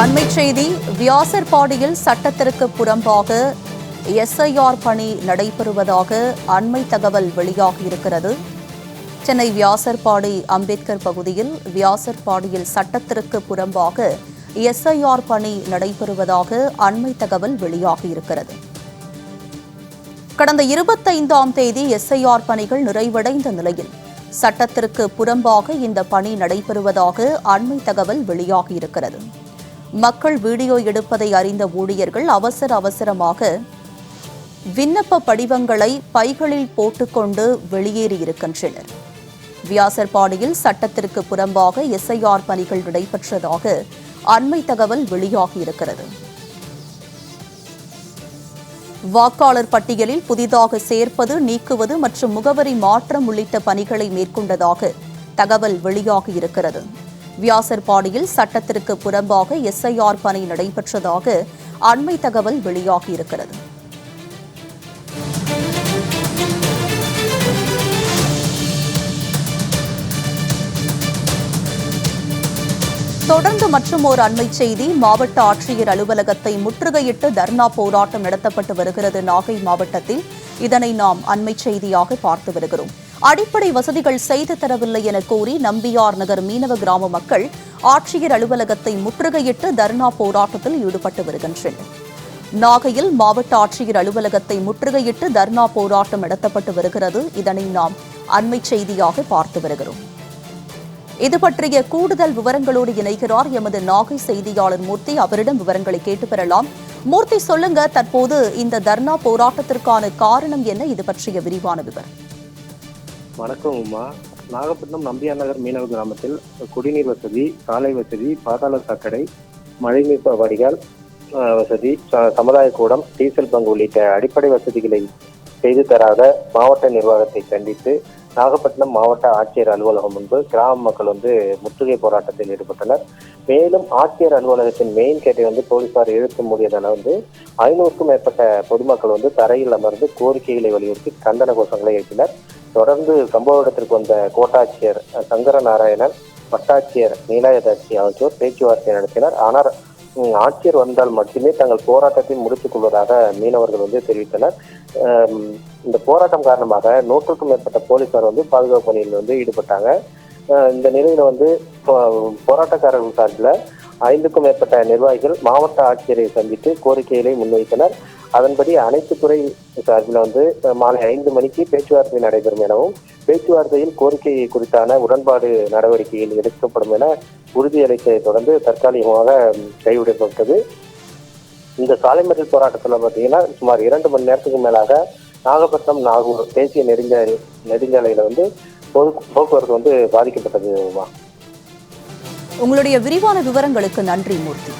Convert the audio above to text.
அண்மை செய்தி வியாசர்பாடியில் சட்டத்திற்கு புறம்பாக எஸ்ஐஆர் பணி நடைபெறுவதாக அண்மை தகவல் வெளியாகியிருக்கிறது. சென்னை வியாசர்பாடி அம்பேத்கர் பகுதியில் வியாசர்பாடியில் சட்டத்திற்கு புறம்பாக எஸ்ஐஆர் பணி நடைபெறுவதாக அண்மை தகவல் வெளியாகியிருக்கிறது. கடந்த இருபத்தைந்தாம் தேதி எஸ்ஐஆர் பணிகள் நிறைவடைந்த நிலையில் சட்டத்திற்கு புறம்பாக இந்த பணி நடைபெறுவதாக அண்மை தகவல் வெளியாகியிருக்கிறது. மக்கள் வீடியோ எடுப்பதை அறிந்த ஊழியர்கள் அவசர அவசரமாக விண்ணப்ப படிவங்களை பைகளில் போட்டுக்கொண்டு வெளியேறியிருக்கின்றனர் வியாசர்பாடியில் சட்டத்திற்கு புறம்பாக எஸ்ஐஆர் பணிகள் நடைபெற்றதாக அண்மை தகவல் வெளியாகியிருக்கிறது வாக்காளர் பட்டியலில் புதிதாக சேர்ப்பது நீக்குவது மற்றும் முகவரி மாற்றம் உள்ளிட்ட பணிகளை மேற்கொண்டதாக தகவல் வெளியாகியிருக்கிறது வியாசர்பாடியில் சட்டத்திற்கு புறம்பாக எஸ்ஐஆர் பணி நடைபெற்றதாக அண்மை தகவல் வெளியாகியிருக்கிறது. தொடர்ந்து மற்றும் ஒரு அண்மை செய்தி மாவட்ட ஆட்சியர் அலுவலகத்தை முற்றுகையிட்டு தர்ணா போராட்டம் நடத்தப்பட்டு வருகிறது நாகை மாவட்டத்தில். இதனை நாம் அண்மை செய்தியாக பார்த்து வருகிறோம். அடிப்படை வசதிகள் செய்து தரவில்லை என கூறி நம்பியார் நகர் மீனவ கிராம மக்கள் ஆட்சியர் அலுவலகத்தை முற்றுகையிட்டு தர்ணா போராட்டத்தில் ஈடுபட்டு வருகின்றனர். நாகையில் மாவட்ட ஆட்சியர் அலுவலகத்தை முற்றுகையிட்டு தர்ணா போராட்டம் நடத்தப்பட்டு வருகிறது. இதனை நாம் அண்மை செய்தியாக பார்த்து வருகிறோம். இது பற்றிய கூடுதல் விவரங்களோடு இணைகிறார் எமது நாகை செய்தியாளர் மூர்த்தி. அவரிடம் விவரங்களை கேட்டு பெறலாம் மூர்த்தி சொல்லுங்க தற்போது இந்த தர்ணா போராட்டத்திற்கான காரணம் என்ன? இது பற்றிய விரிவான விவரம். வணக்கம் உமா. நாகப்பட்டினம் நம்பியார் நகர் மீனவ கிராமத்தில் குடிநீர் வசதி சாலை வசதி பாதாள சாக்கடை மழைநீர் வடிகால் வசதி சமுதாய கூடம் டீசல் பங்கு உள்ளிட்ட அடிப்படை வசதிகளை செய்து தராத மாவட்ட நிர்வாகத்தை கண்டித்து நாகப்பட்டினம் மாவட்ட ஆட்சியர் அலுவலகம் முன்பு கிராம மக்கள் வந்து முற்றுகை போராட்டத்தில் ஈடுபட்டனர். மேலும் ஆட்சியர் அலுவலகத்தின் மெயின் கேட்டை வந்து போலீசார் இழுக்க முடியதால வந்து ஐநூறுக்கும் மேற்பட்ட பொதுமக்கள் வந்து தரையில் அமர்ந்து கோரிக்கைகளை வலியுறுத்தி கண்டன கோஷங்களை எழுப்பினர். தொடர்ந்து சம்பவ இடத்திற்கு வந்த கோட்டாட்சியர் சங்கர நாராயணன் வட்டாட்சியர் நீலாயதாட்சி ஆகியோர் பேச்சுவார்த்தை நடத்தினர். ஆனால் ஆட்சியர் வந்தால் மட்டுமே தங்கள் போராட்டத்தை முடித்துக் கொள்வதாக மீனவர்கள் வந்து தெரிவித்தனர். இந்த போராட்டம் காரணமாக நூற்றுக்கும் மேற்பட்ட போலீசார் வந்து பாதுகாப்பு பணியில் வந்து ஈடுபட்டாங்க. இந்த நிலையில வந்து போ- போராட்டக்காரர்கள் சார்பில் ஐந்துக்கும் மேற்பட்ட நிர்வாகிகள் மாவட்ட ஆட்சியரை சந்தித்து கோரிக்கைகளை முன்வைத்தனர். அதன்படி அனைத்து துறை சார்பில் வந்து மாலை ஐந்து மணிக்கு பேச்சுவார்த்தை நடைபெறும் எனவும் பேச்சுவார்த்தையில் கோரிக்கை குறித்தான உடன்பாடு நடவடிக்கைகள் எடுக்கப்படும் என உறுதியளித்ததை தொடர்ந்து தற்காலிகமாக கைவிடப்பட்டது. இந்த சாலை மறியல் போராட்டத்தில் பார்த்தீங்கன்னா சுமார் இரண்டு மணி நேரத்துக்கு மேலாக நாகப்பட்டினம் நாகூர் தேசிய நெடுஞ்சாலை நெடுஞ்சாலையில வந்து பொது போக்குவரத்து வந்து பாதிக்கப்பட்டது உங்களுடைய விரிவான விவரங்களுக்கு நன்றி மூர்த்தி.